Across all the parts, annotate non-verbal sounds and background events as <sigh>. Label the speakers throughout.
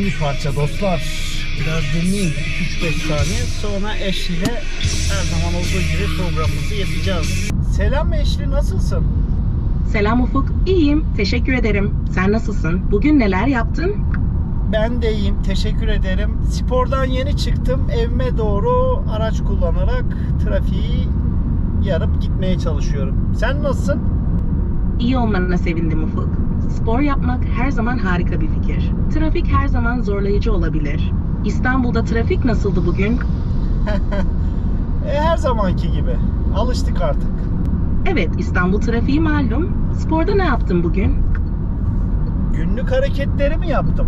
Speaker 1: bir parça dostlar. Biraz dinleyin 3-5 saniye sonra Eşli ile her zaman olduğu gibi programımızı yapacağız. Selam Eşli nasılsın?
Speaker 2: Selam Ufuk, iyiyim. Teşekkür ederim. Sen nasılsın? Bugün neler yaptın?
Speaker 1: Ben de iyiyim teşekkür ederim. Spordan yeni çıktım evime doğru araç kullanarak trafiği yarıp gitmeye çalışıyorum. Sen nasılsın?
Speaker 2: İyi olmana sevindim Ufuk. Spor yapmak her zaman harika bir fikir. Trafik her zaman zorlayıcı olabilir. İstanbul'da trafik nasıldı bugün? <laughs>
Speaker 1: E, her zamanki gibi. Alıştık artık.
Speaker 2: Evet, İstanbul trafiği malum. Sporda ne yaptın bugün?
Speaker 1: Günlük hareketlerimi yaptım.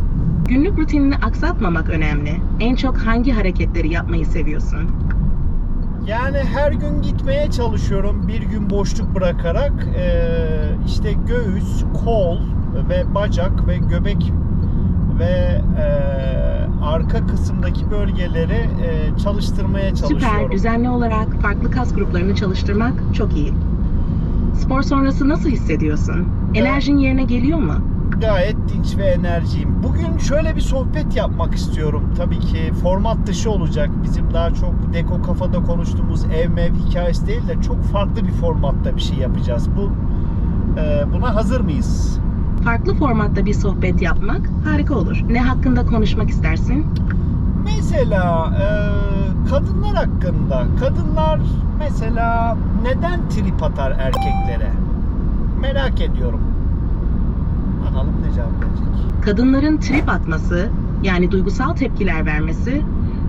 Speaker 2: Günlük rutinini aksatmamak önemli. En çok hangi hareketleri yapmayı seviyorsun?
Speaker 1: Yani her gün gitmeye çalışıyorum bir gün boşluk bırakarak Ee, işte göğüs, kol ve bacak ve göbek ve e, arka kısımdaki bölgeleri e, çalıştırmaya çalışıyorum.
Speaker 2: Süper, düzenli olarak farklı kas gruplarını çalıştırmak çok iyi. Spor sonrası nasıl hissediyorsun? Enerjin yerine geliyor mu?
Speaker 1: Gayet dinç ve enerjiyim. Bugün şöyle bir sohbet yapmak istiyorum. Tabii ki format dışı olacak. Bizim daha çok deko kafada konuştuğumuz ev mev hikayesi değil de çok farklı bir formatta bir şey yapacağız. Bu e, buna hazır mıyız?
Speaker 2: Farklı formatta bir sohbet yapmak harika olur. Ne hakkında konuşmak istersin?
Speaker 1: Mesela e, kadınlar hakkında. Kadınlar mesela neden trip atar erkeklere? Merak ediyorum.
Speaker 2: Kadınların trip atması, yani duygusal tepkiler vermesi,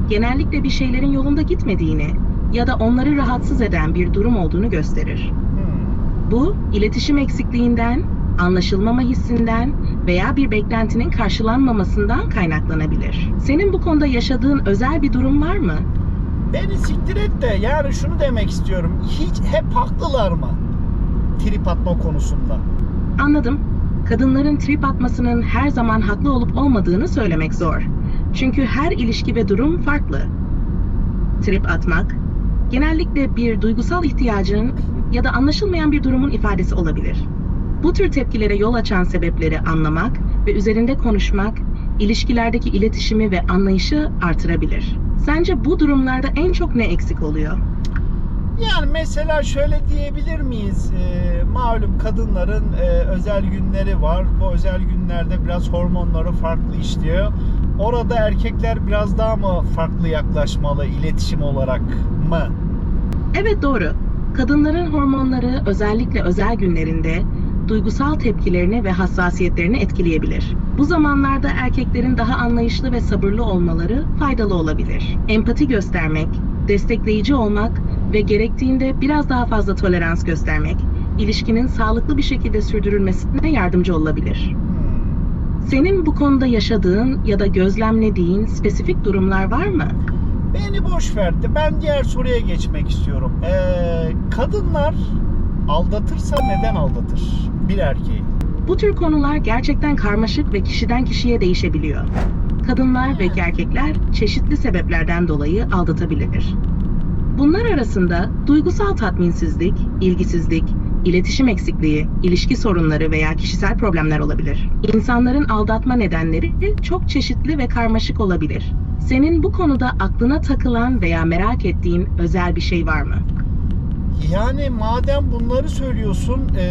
Speaker 2: genellikle bir şeylerin yolunda gitmediğini ya da onları rahatsız eden bir durum olduğunu gösterir.
Speaker 1: Hmm.
Speaker 2: Bu, iletişim eksikliğinden, anlaşılmama hissinden veya bir beklentinin karşılanmamasından kaynaklanabilir. Senin bu konuda yaşadığın özel bir durum var mı?
Speaker 1: Beni siktir et de yani şunu demek istiyorum. Hiç hep haklılar mı? Trip atma konusunda.
Speaker 2: Anladım. Kadınların trip atmasının her zaman haklı olup olmadığını söylemek zor. Çünkü her ilişki ve durum farklı. Trip atmak genellikle bir duygusal ihtiyacın ya da anlaşılmayan bir durumun ifadesi olabilir. Bu tür tepkilere yol açan sebepleri anlamak ve üzerinde konuşmak ilişkilerdeki iletişimi ve anlayışı artırabilir. Sence bu durumlarda en çok ne eksik oluyor?
Speaker 1: Yani mesela şöyle diyebilir miyiz? Ee, malum kadınların e, özel günleri var. Bu özel günlerde biraz hormonları farklı işliyor. Orada erkekler biraz daha mı farklı yaklaşmalı iletişim olarak mı?
Speaker 2: Evet doğru. Kadınların hormonları özellikle özel günlerinde duygusal tepkilerini ve hassasiyetlerini etkileyebilir. Bu zamanlarda erkeklerin daha anlayışlı ve sabırlı olmaları faydalı olabilir. Empati göstermek, destekleyici olmak ve gerektiğinde biraz daha fazla tolerans göstermek, ilişkinin sağlıklı bir şekilde sürdürülmesine yardımcı olabilir. Senin bu konuda yaşadığın ya da gözlemlediğin spesifik durumlar var mı?
Speaker 1: Beni boş verdi. Ben diğer soruya geçmek istiyorum. Ee, kadınlar aldatırsa neden aldatır bir erkeği?
Speaker 2: Bu tür konular gerçekten karmaşık ve kişiden kişiye değişebiliyor. Kadınlar ve erkekler çeşitli sebeplerden dolayı aldatabilir. Bunlar arasında duygusal tatminsizlik, ilgisizlik, iletişim eksikliği, ilişki sorunları veya kişisel problemler olabilir. İnsanların aldatma nedenleri çok çeşitli ve karmaşık olabilir. Senin bu konuda aklına takılan veya merak ettiğin özel bir şey var mı?
Speaker 1: Yani madem bunları söylüyorsun, e,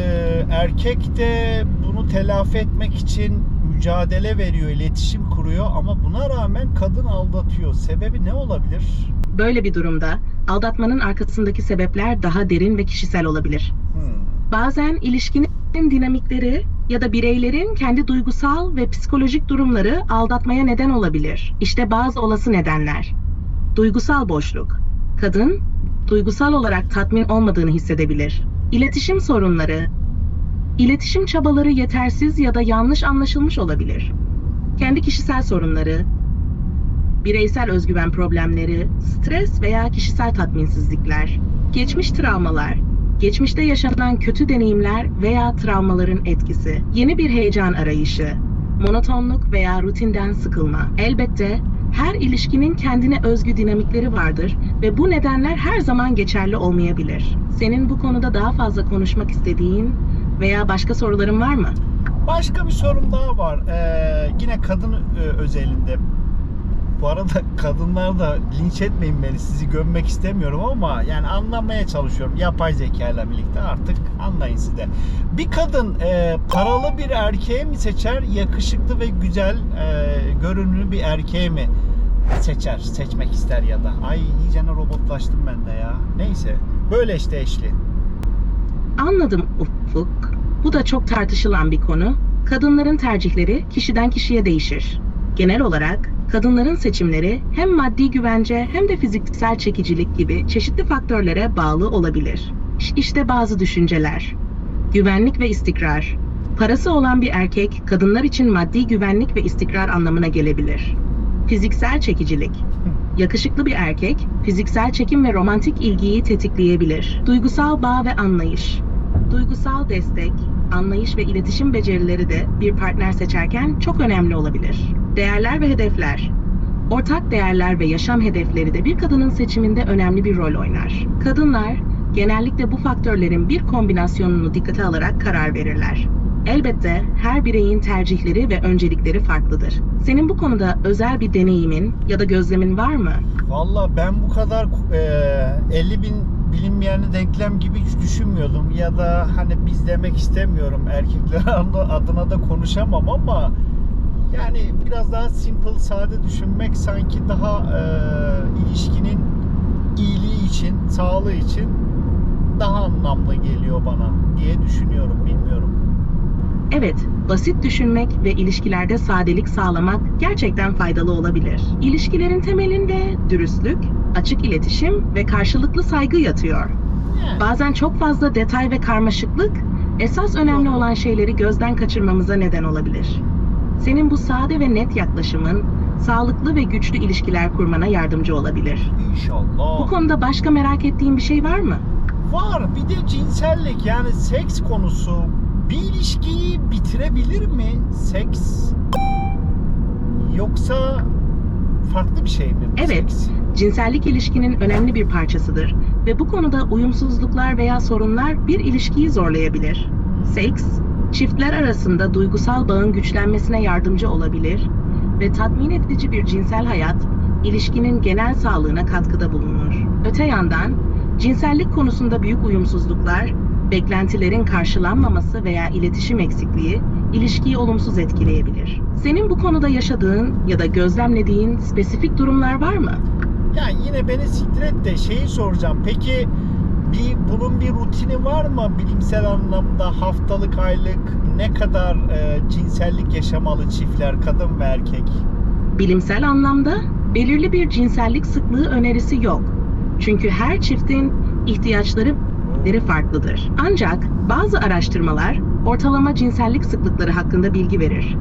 Speaker 1: erkek de bunu telafi etmek için mücadele veriyor, iletişim kuruyor ama buna rağmen kadın aldatıyor. Sebebi ne olabilir?
Speaker 2: Böyle bir durumda aldatmanın arkasındaki sebepler daha derin ve kişisel olabilir.
Speaker 1: Hmm.
Speaker 2: Bazen ilişkinin dinamikleri ya da bireylerin kendi duygusal ve psikolojik durumları aldatmaya neden olabilir. İşte bazı olası nedenler. Duygusal boşluk. Kadın duygusal olarak tatmin olmadığını hissedebilir. İletişim sorunları. İletişim çabaları yetersiz ya da yanlış anlaşılmış olabilir. Kendi kişisel sorunları, bireysel özgüven problemleri, stres veya kişisel tatminsizlikler, geçmiş travmalar, geçmişte yaşanan kötü deneyimler veya travmaların etkisi, yeni bir heyecan arayışı, monotonluk veya rutinden sıkılma. Elbette her ilişkinin kendine özgü dinamikleri vardır ve bu nedenler her zaman geçerli olmayabilir. Senin bu konuda daha fazla konuşmak istediğin veya başka soruların var mı?
Speaker 1: Başka bir sorum daha var. Ee, yine kadın e, özelinde. Bu arada kadınlar da linç etmeyin beni. Sizi gömmek istemiyorum ama yani anlamaya çalışıyorum. Yapay zeka ile birlikte artık anlayın siz de. Bir kadın e, paralı bir erkeği mi seçer, yakışıklı ve güzel e, görünümlü bir erkeği mi seçer, seçmek ister ya da. Ay iyicene robotlaştım ben de ya. Neyse. Böyle işte eşli.
Speaker 2: Anladım Ufuk. Bu da çok tartışılan bir konu. Kadınların tercihleri kişiden kişiye değişir. Genel olarak kadınların seçimleri hem maddi güvence hem de fiziksel çekicilik gibi çeşitli faktörlere bağlı olabilir. İş- İşte bazı düşünceler. Güvenlik ve istikrar. Parası olan bir erkek kadınlar için maddi güvenlik ve istikrar anlamına gelebilir. Fiziksel çekicilik. Yakışıklı bir erkek, fiziksel çekim ve romantik ilgiyi tetikleyebilir. Duygusal bağ ve anlayış. Duygusal destek, anlayış ve iletişim becerileri de bir partner seçerken çok önemli olabilir. Değerler ve hedefler. Ortak değerler ve yaşam hedefleri de bir kadının seçiminde önemli bir rol oynar. Kadınlar genellikle bu faktörlerin bir kombinasyonunu dikkate alarak karar verirler. Elbette her bireyin tercihleri ve öncelikleri farklıdır. Senin bu konuda özel bir deneyimin ya da gözlemin var mı?
Speaker 1: Valla ben bu kadar e, 50 bin bilinmeyenli denklem gibi hiç düşünmüyordum ya da hani biz demek istemiyorum erkekler <laughs> adına da konuşamam ama yani biraz daha simple sade düşünmek sanki daha e, ilişkinin iyiliği için sağlığı için daha anlamlı geliyor bana diye düşünüyorum bilmiyorum.
Speaker 2: Evet, basit düşünmek ve ilişkilerde sadelik sağlamak gerçekten faydalı olabilir. İlişkilerin temelinde dürüstlük, açık iletişim ve karşılıklı saygı yatıyor. Bazen çok fazla detay ve karmaşıklık esas önemli olan şeyleri gözden kaçırmamıza neden olabilir. Senin bu sade ve net yaklaşımın sağlıklı ve güçlü ilişkiler kurmana yardımcı olabilir.
Speaker 1: İnşallah.
Speaker 2: Bu konuda başka merak ettiğin bir şey var mı?
Speaker 1: Var. Bir de cinsellik yani seks konusu bir ilişkiyi bitirebilir mi? Seks yoksa farklı bir şey mi?
Speaker 2: Evet.
Speaker 1: Seks?
Speaker 2: Cinsellik ilişkinin önemli bir parçasıdır ve bu konuda uyumsuzluklar veya sorunlar bir ilişkiyi zorlayabilir. Seks, çiftler arasında duygusal bağın güçlenmesine yardımcı olabilir ve tatmin edici bir cinsel hayat ilişkinin genel sağlığına katkıda bulunur. Öte yandan, cinsellik konusunda büyük uyumsuzluklar, beklentilerin karşılanmaması veya iletişim eksikliği ilişkiyi olumsuz etkileyebilir. Senin bu konuda yaşadığın ya da gözlemlediğin spesifik durumlar var mı?
Speaker 1: Yani yine beni siktir et de şeyi soracağım. Peki bir bunun bir rutini var mı bilimsel anlamda haftalık aylık ne kadar e, cinsellik yaşamalı çiftler kadın ve erkek?
Speaker 2: Bilimsel anlamda belirli bir cinsellik sıklığı önerisi yok. Çünkü her çiftin ihtiyaçları farklıdır. Ancak bazı araştırmalar ortalama cinsellik sıklıkları hakkında bilgi verir.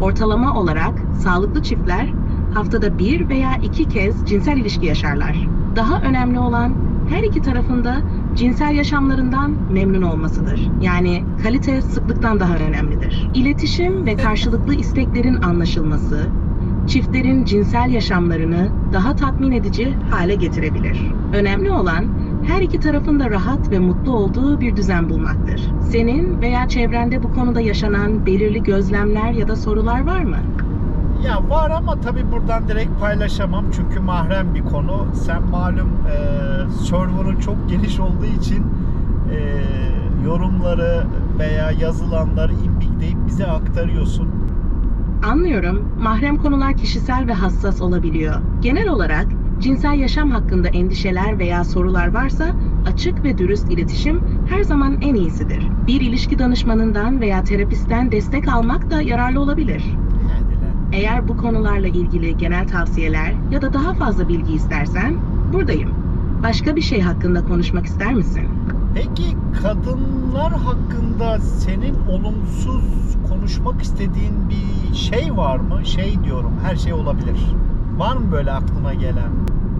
Speaker 2: Ortalama olarak sağlıklı çiftler haftada bir veya iki kez cinsel ilişki yaşarlar. Daha önemli olan her iki tarafında cinsel yaşamlarından memnun olmasıdır. Yani kalite sıklıktan daha önemlidir. İletişim ve karşılıklı isteklerin anlaşılması, çiftlerin cinsel yaşamlarını daha tatmin edici hale getirebilir. Önemli olan her iki tarafın da rahat ve mutlu olduğu bir düzen bulmaktır. Senin veya çevrende bu konuda yaşanan belirli gözlemler ya da sorular var mı?
Speaker 1: Ya var ama tabii buradan direkt paylaşamam çünkü mahrem bir konu. Sen malum e, server'ın çok geniş olduğu için e, yorumları veya yazılanları imbikleyip bize aktarıyorsun.
Speaker 2: Anlıyorum. Mahrem konular kişisel ve hassas olabiliyor. Genel olarak cinsel yaşam hakkında endişeler veya sorular varsa açık ve dürüst iletişim her zaman en iyisidir. Bir ilişki danışmanından veya terapisten destek almak da yararlı olabilir. Eğer bu konularla ilgili genel tavsiyeler ya da daha fazla bilgi istersen buradayım. Başka bir şey hakkında konuşmak ister misin?
Speaker 1: Peki kadınlar hakkında senin olumsuz konuşmak istediğin bir şey var mı? Şey diyorum, her şey olabilir. Var mı böyle aklına gelen?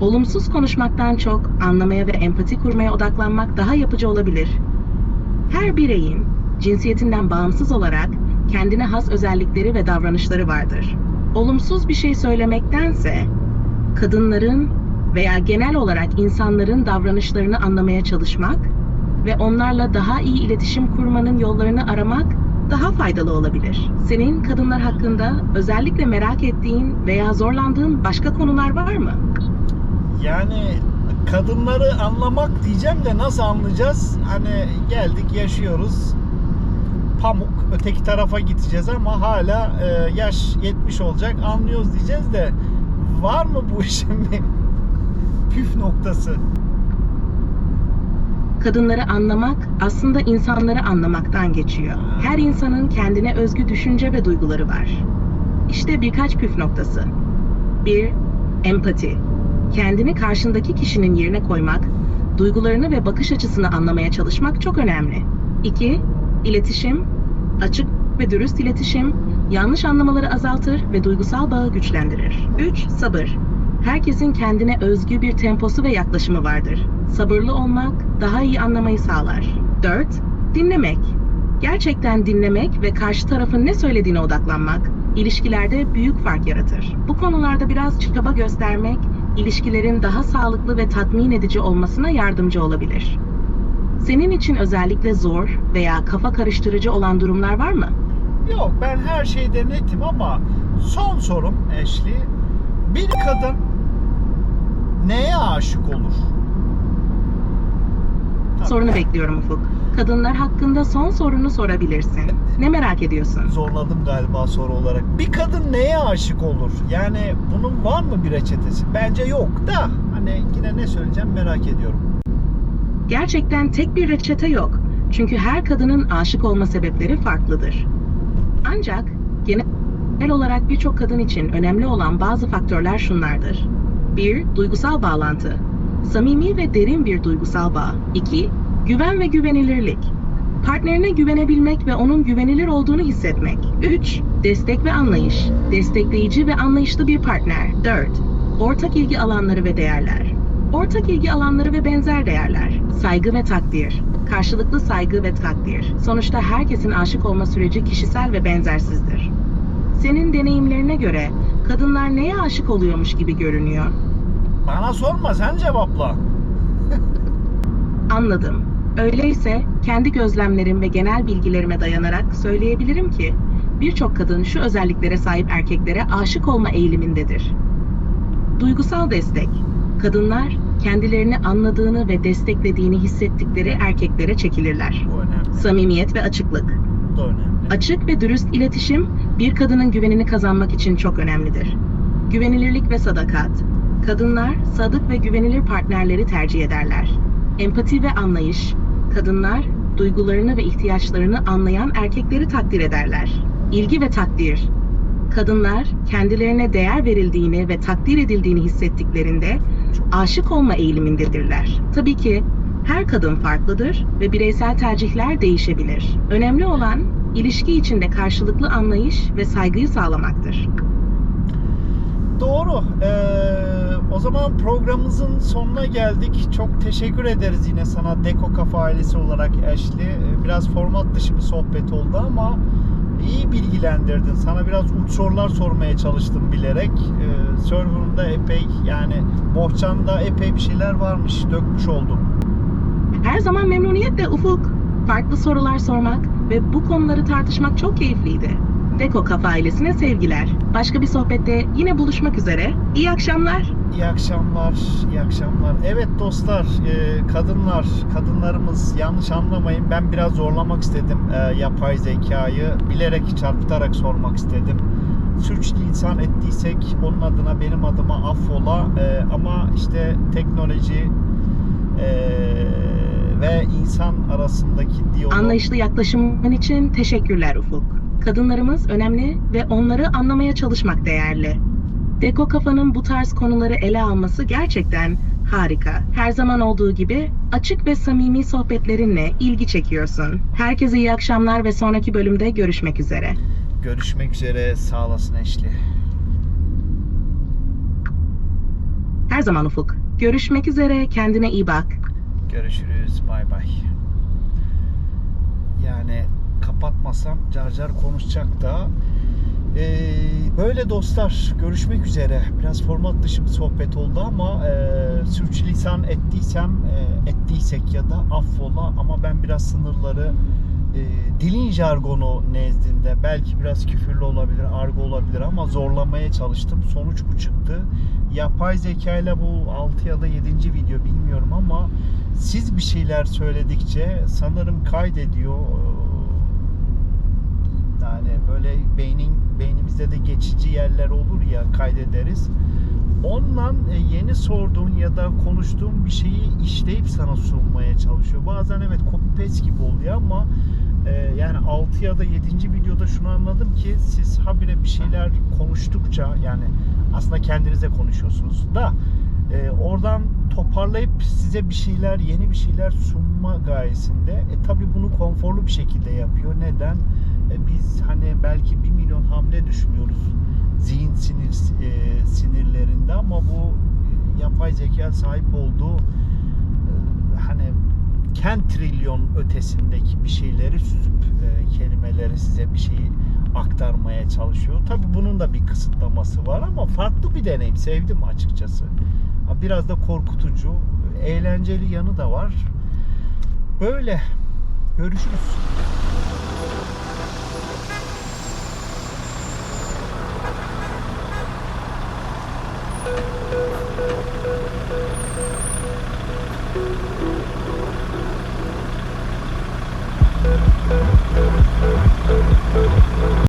Speaker 2: Olumsuz konuşmaktan çok anlamaya ve empati kurmaya odaklanmak daha yapıcı olabilir. Her bireyin cinsiyetinden bağımsız olarak kendine has özellikleri ve davranışları vardır. Olumsuz bir şey söylemektense kadınların veya genel olarak insanların davranışlarını anlamaya çalışmak ve onlarla daha iyi iletişim kurmanın yollarını aramak daha faydalı olabilir. Senin kadınlar hakkında özellikle merak ettiğin veya zorlandığın başka konular var mı?
Speaker 1: Yani kadınları anlamak diyeceğim de nasıl anlayacağız? Hani geldik yaşıyoruz. Pamuk öteki tarafa gideceğiz ama hala e, yaş 70 olacak anlıyoruz diyeceğiz de var mı bu işin bir püf noktası?
Speaker 2: Kadınları anlamak aslında insanları anlamaktan geçiyor. Her insanın kendine özgü düşünce ve duyguları var. İşte birkaç püf noktası. 1. Empati. Kendini karşındaki kişinin yerine koymak, duygularını ve bakış açısını anlamaya çalışmak çok önemli. 2. İletişim. Açık ve dürüst iletişim yanlış anlamaları azaltır ve duygusal bağı güçlendirir. 3. Sabır. Herkesin kendine özgü bir temposu ve yaklaşımı vardır. Sabırlı olmak daha iyi anlamayı sağlar. 4. Dinlemek. Gerçekten dinlemek ve karşı tarafın ne söylediğine odaklanmak ilişkilerde büyük fark yaratır. Bu konularda biraz çaba göstermek ilişkilerin daha sağlıklı ve tatmin edici olmasına yardımcı olabilir. Senin için özellikle zor veya kafa karıştırıcı olan durumlar var mı?
Speaker 1: Yok ben her şeyde netim ama son sorum Ashley. Bir kadın neye aşık olur? Tabii.
Speaker 2: Sorunu bekliyorum Ufuk. Kadınlar hakkında son sorunu sorabilirsin. Ne merak ediyorsun?
Speaker 1: Zorladım galiba soru olarak. Bir kadın neye aşık olur? Yani bunun var mı bir reçetesi? Bence yok da hani yine ne söyleyeceğim merak ediyorum.
Speaker 2: Gerçekten tek bir reçete yok. Çünkü her kadının aşık olma sebepleri farklıdır. Ancak genel olarak birçok kadın için önemli olan bazı faktörler şunlardır. 1. Duygusal bağlantı. Samimi ve derin bir duygusal bağ. 2. Güven ve güvenilirlik. Partnerine güvenebilmek ve onun güvenilir olduğunu hissetmek. 3. Destek ve anlayış. Destekleyici ve anlayışlı bir partner. 4. Ortak ilgi alanları ve değerler. Ortak ilgi alanları ve benzer değerler. Saygı ve takdir. Karşılıklı saygı ve takdir. Sonuçta herkesin aşık olma süreci kişisel ve benzersizdir. Senin deneyimlerine göre kadınlar neye aşık oluyormuş gibi görünüyor?
Speaker 1: Bana sorma sen cevapla. <laughs>
Speaker 2: Anladım. Öyleyse kendi gözlemlerim ve genel bilgilerime dayanarak söyleyebilirim ki birçok kadın şu özelliklere sahip erkeklere aşık olma eğilimindedir. Duygusal destek. Kadınlar kendilerini anladığını ve desteklediğini hissettikleri erkeklere çekilirler.
Speaker 1: Bu önemli.
Speaker 2: Samimiyet ve açıklık.
Speaker 1: Bu da önemli.
Speaker 2: Açık ve dürüst iletişim bir kadının güvenini kazanmak için çok önemlidir. Güvenilirlik ve sadakat. Kadınlar sadık ve güvenilir partnerleri tercih ederler. Empati ve anlayış. Kadınlar duygularını ve ihtiyaçlarını anlayan erkekleri takdir ederler. İlgi ve takdir. Kadınlar kendilerine değer verildiğini ve takdir edildiğini hissettiklerinde aşık olma eğilimindedirler. Tabii ki her kadın farklıdır ve bireysel tercihler değişebilir. Önemli olan ilişki içinde karşılıklı anlayış ve saygıyı sağlamaktır.
Speaker 1: Doğru. Ee, o zaman programımızın sonuna geldik. Çok teşekkür ederiz yine sana Deko Kafa ailesi olarak Ashley. Ee, Biraz format dışı bir sohbet oldu ama iyi bilgilendirdin. Sana biraz uç sorular sormaya çalıştım bilerek. Ee, server'ımda epey yani bohçanda epey bir şeyler varmış. Dökmüş oldum.
Speaker 2: Her zaman memnuniyetle Ufuk. Farklı sorular sormak ve bu konuları tartışmak çok keyifliydi. Deko Kafa ailesine sevgiler. Başka bir sohbette yine buluşmak üzere. İyi akşamlar.
Speaker 1: İyi akşamlar, iyi akşamlar. Evet dostlar, e, kadınlar, kadınlarımız yanlış anlamayın. Ben biraz zorlamak istedim e, yapay zekayı. Bilerek çarpıtarak sormak istedim. Sürçülisan ettiysek onun adına benim adıma affola. E, ama işte teknoloji e, ve insan arasındaki diyalog...
Speaker 2: Anlayışlı yaklaşımın için teşekkürler Ufuk. Kadınlarımız önemli ve onları anlamaya çalışmak değerli. Deko Kafa'nın bu tarz konuları ele alması gerçekten harika. Her zaman olduğu gibi açık ve samimi sohbetlerinle ilgi çekiyorsun. Herkese iyi akşamlar ve sonraki bölümde görüşmek üzere.
Speaker 1: Görüşmek üzere, sağ olasın Eşli.
Speaker 2: Her zaman Ufuk. Görüşmek üzere, kendine iyi bak.
Speaker 1: Görüşürüz. Bay bay. Yani kapatmasam car car konuşacak da. Ee, böyle dostlar görüşmek üzere. Biraz format dışı bir sohbet oldu ama e, sürçülisan ettiysem e, ettiysek ya da affola ama ben biraz sınırları e, dilin jargonu nezdinde belki biraz küfürlü olabilir, argo olabilir ama zorlamaya çalıştım. Sonuç bu çıktı. Yapay zeka ile bu 6 ya da 7. video bilmiyorum ama siz bir şeyler söyledikçe sanırım kaydediyor. Yani böyle beynin beynimizde de geçici yerler olur ya kaydederiz. Ondan e, yeni sorduğun ya da konuştuğun bir şeyi işleyip sana sunmaya çalışıyor. Bazen evet copy paste gibi oluyor ama e, yani 6 ya da 7. videoda şunu anladım ki siz habire bir şeyler konuştukça yani aslında kendinize konuşuyorsunuz da e, oradan toparlayıp size bir şeyler yeni bir şeyler sunma gayesinde e tabi bunu konforlu bir şekilde yapıyor. Neden? E, biz hani belki 1 milyon hamle düşünüyoruz zihin sinir e, sinirlerinde ama bu e, yapay zeka sahip olduğu ken trilyon ötesindeki bir şeyleri süzüp e, kelimeleri size bir şeyi aktarmaya çalışıyor. Tabi bunun da bir kısıtlaması var ama farklı bir deneyim. Sevdim açıkçası. Biraz da korkutucu, eğlenceli yanı da var. Böyle. Görüşürüz.